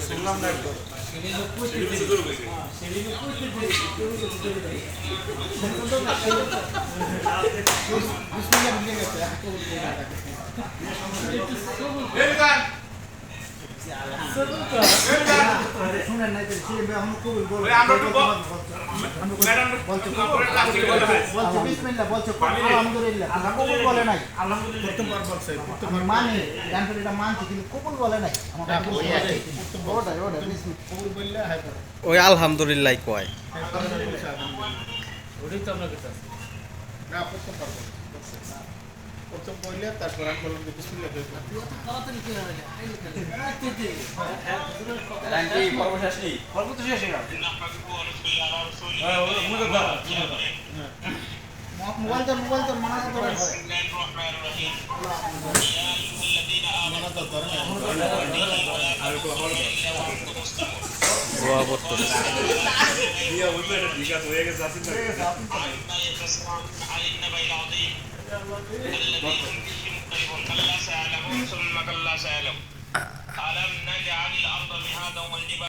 শুনলাম না একবার শুনেন নাই তো সে এখন কবুল বলে বলছে বলছে বিসমিল্লাহ বলছে আলহামদুলিল্লাহ কবুল বলে নাই আমি মানি জানতে এটা মানছি কিন্তু কবুল বলে নাই আমার কাছে ওটাই ওটাই বিসমিল্লাহ ওই আলহামদুলিল্লাহ কয় মোবাইল তো মোবাইল তো মানা করে দোয়া করতেছে كلا سيعلمون ثم كلا سيعلمون ألم نجعل الأرض مهادا والجبال